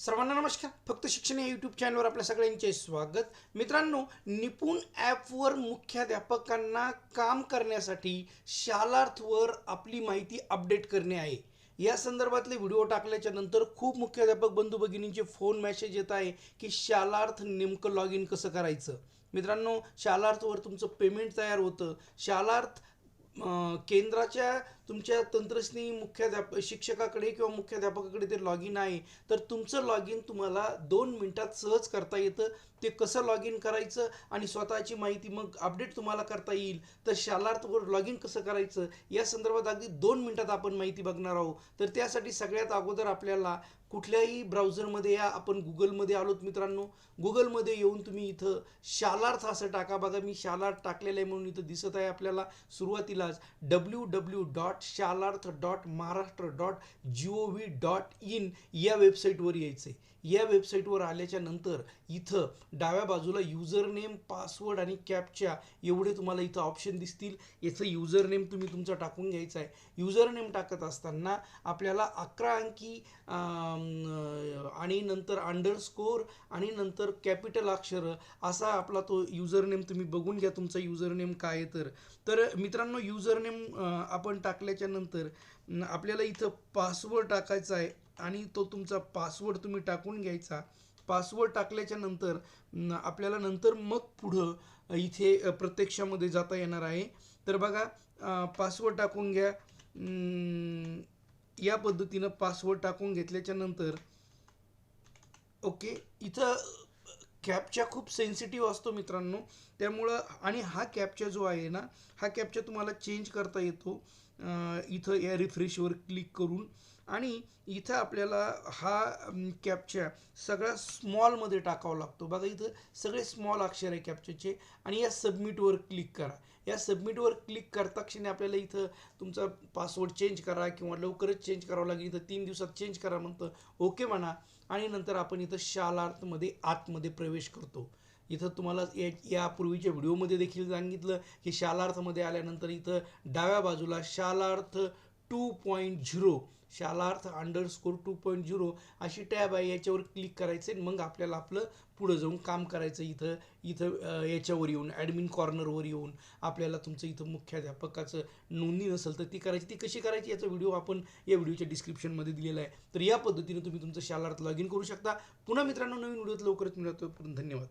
सर्वांना नमस्कार. फक्त शिक्षण या यूट्यूब चॅनलवर आपल्या सगळ्यांचे स्वागत. मित्रांनो निपुण ॲपवर मुख्याध्यापकांना काम करण्यासाठी शालार्थवर आपली माहिती अपडेट करणे आहे. या संदर्भातले व्हिडिओ टाकल्याच्या नंतर खूप मुख्याध्यापक बंधू भगिनींचे फोन मेसेज येत आहे की शालार्थ नेमकं लॉग इन कसं करायचं? मित्रांनो शालार्थवर तुमचं पेमेंट तयार होतं. शालार्थ केंद्राच्या तुमच्या तंत्रस्नेही मुख्याध्याप शिक्षकाकडे किंवा मुख्याध्यापकाकडे ते लॉग इन आहे तर तुमचं लॉग इन तुम्हाला दोन मिनटात सहज करता येतं. ते कसं लॉग इन करायचं आणि स्वतःची माहिती मग अपडेट तुम्हाला करता येईल. तर शालार्थवर लॉग इन कसं करायचं? या संदर्भात अगदी दोन मिनटात आपण माहिती बघणार आहोत. तर त्यासाठी सगळ्यात अगोदर आपल्याला कुठल्याही ब्राउझरमध्ये या आपण गुगलमध्ये आलोत मित्रांनो. गुगलमध्ये येऊन तुम्ही इथं शालार्थ असं टाका. बघा मी शालार्थ टाकलेलं आहे म्हणून इथं दिसत आहे आपल्याला सुरुवातीलाच. W W dot dot Shalarth dot Maharashtra dot G O V dot in या वेबसाईटवर यायचं आहे या वेबसाईटवर आल्याच्यानंतर इथं डाव्या बाजूला युजर नेम पासवर्ड आणि कॅपच्या एवढे तुम्हाला इथं ऑप्शन दिसतील. याचं युजर नेम तुम्ही तुमचा टाकून घ्यायचा आहे युजर नेम टाकत असताना आपल्याला अकरा अंकी आणि नंतर अंडरस्कोर आणि नंतर कॅपिटल अक्षर असा आपला तो युजर नेम तुम्ही बघून घ्या तुमचा युजर नेम काय आहे तर. तर मित्रांनो युजर नेम आपण टाकल्याच्या नंतर आपल्याला इथं पासवर्ड टाकायचा आहे आणि तो तुमचा पासवर्ड तुम्ही टाकून घ्यायचा. पासवर्ड टाकल्याच्या नंतर आपल्याला नंतर मग पुढं इथे प्रत्यक्षामध्ये जाता येणार आहे. तर बघा पासवर्ड टाकून घ्या. अं, या पद्धतीनं पासवर्ड टाकून घेतल्याच्या नंतर ओके इथं कॅपच्या खूप सेन्सिटिव्ह असतो मित्रांनो. त्यामुळं आणि हा कॅपचा जो आहे ना हा कॅपचा तुम्हाला चेंज करता येतो. इथं या रिफ्रेशवर क्लिक करून आणि इथं आपल्याला हा कॅप्चर सगळ्या स्मॉलमध्ये टाकावा लागतो. बघा इथं सगळे स्मॉल अक्षर आहे कॅप्चरचे आणि या सबमिटवर क्लिक करा. या सबमिटवर क्लिक करता क्षणी आपल्याला इथं तुमचा पासवर्ड चेंज करा किंवा लवकरच चेंज करावं लागेल. इथं तीन दिवसात चेंज करा म्हणतं. ओके म्हणा. आणि नंतर आपण इथं शालार्थमध्ये आतमध्ये प्रवेश करतो. इथं तुम्हाला या यापूर्वीच्या व्हिडिओमध्ये देखील सांगितलं की शालार्थमध्ये आल्यानंतर इथं डाव्या बाजूला Shalarth two point zero Shalarth underscore two point zero अशी टॅब आहे याच्यावर क्लिक करायचं मग आपल्याला आपलं पुढं जाऊन काम करायचं इथं इथं याच्यावर येऊन ॲडमिन कॉर्नरवर येऊन आपल्याला तुमचं इथं मुख्याध्यापकाचं नोंदणी नसेल तर ती करायची. ती कशी करायची याचा व्हिडिओ आपण या व्हिडिओच्या डिस्क्रिप्शनमध्ये दिलेला आहे. तर या पद्धतीने तुम्ही तुमचं शालार्थ लॉग इन करू शकता. पुन्हा मित्रांनो नवीन व्हिडिओत लवकरच मिळतो धन्यवाद.